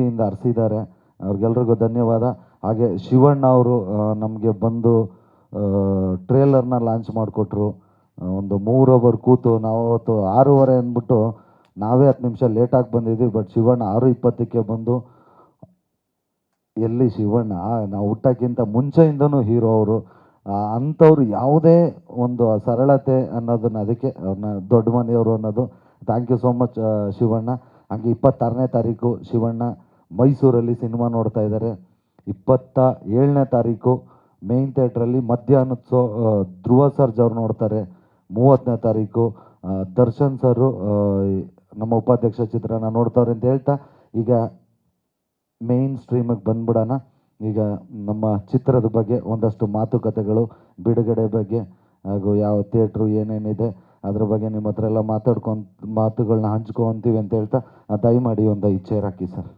ಪ್ರೀತಿಯಿಂದ ಹರಿಸಿದ್ದಾರೆ ಅವ್ರಿಗೆಲ್ರಿಗೂ ಧನ್ಯವಾದ. ಹಾಗೆ ಶಿವಣ್ಣ ಅವರು ನಮಗೆ ಬಂದು ಟ್ರೇಲರ್ನ ಲಾಂಚ್ ಮಾಡಿಕೊಟ್ರು. ಒಂದು ಮೂರು ಓವರ್ ಕೂತು ನಾವು ಅವತ್ತು ಆರೂವರೆ ಅಂದ್ಬಿಟ್ಟು ನಾವೇ ಹತ್ತು ನಿಮಿಷ ಲೇಟಾಗಿ ಬಂದಿದ್ವಿ ಬಟ್ ಶಿವಣ್ಣ ಆರು ಇಪ್ಪತ್ತಕ್ಕೆ ಬಂದು, ಎಲ್ಲಿ ಶಿವಣ್ಣ? ನಾವು ಹುಟ್ಟಕ್ಕಿಂತ ಮುಂಚೆಯಿಂದನೂ ಹೀರೋ ಅವರು. ಅಂಥವ್ರು ಯಾವುದೇ ಒಂದು ಸರಳತೆ ಅನ್ನೋದನ್ನ ಅದಕ್ಕೆ, ಅವ್ರನ್ನ ದೊಡ್ಡ ಮನೆಯವರು ಅನ್ನೋದು. Thank you so much Shivanna. ಹಾಗೆ ಇಪ್ಪತ್ತಾರನೇ ತಾರೀಕು ಶಿವಣ್ಣ ಮೈಸೂರಲ್ಲಿ ಸಿನಿಮಾ ನೋಡ್ತಾ ಇದ್ದಾರೆ. ಇಪ್ಪತ್ತ ಏಳನೇ ತಾರೀಕು ಮೇನ್ ಥಿಯೇಟ್ರಲ್ಲಿ ಮಧ್ಯಾಹ್ನದ ಸೋ ಧ್ರುವ ಸರ್ಜ್ ಅವ್ರು ನೋಡ್ತಾರೆ. ಮೂವತ್ತನೇ ತಾರೀಕು ದರ್ಶನ್ ಸರು ನಮ್ಮ ಉಪಾಧ್ಯಕ್ಷ ಚಿತ್ರನ ನೋಡ್ತಾವ್ರೆ ಅಂತ ಹೇಳ್ತಾ, ಈಗ ಮೇನ್ ಸ್ಟ್ರೀಮಿಗೆ ಬಂದ್ಬಿಡೋಣ. ಈಗ ನಮ್ಮ ಚಿತ್ರದ ಬಗ್ಗೆ ಒಂದಷ್ಟು ಮಾತುಕತೆಗಳು, ಬಿಡುಗಡೆ ಬಗ್ಗೆ, ಹಾಗೂ ಯಾವ ಥಿಯೇಟ್ರು ಏನೇನಿದೆ, ಅದ್ರ ಬಗ್ಗೆ ನಿಮ್ಮ ಹತ್ರ ಎಲ್ಲ ಮಾತಾಡ್ಕೊಂತ ಮಾತುಗಳನ್ನ ಹಂಚ್ಕೊಂತೀವಿ ಅಂತ ಹೇಳ್ತಾ ದಯಮಾಡಿ ಒಂದು ಇಚ್ಛೆ ಹಾಕಿ ಸರ್.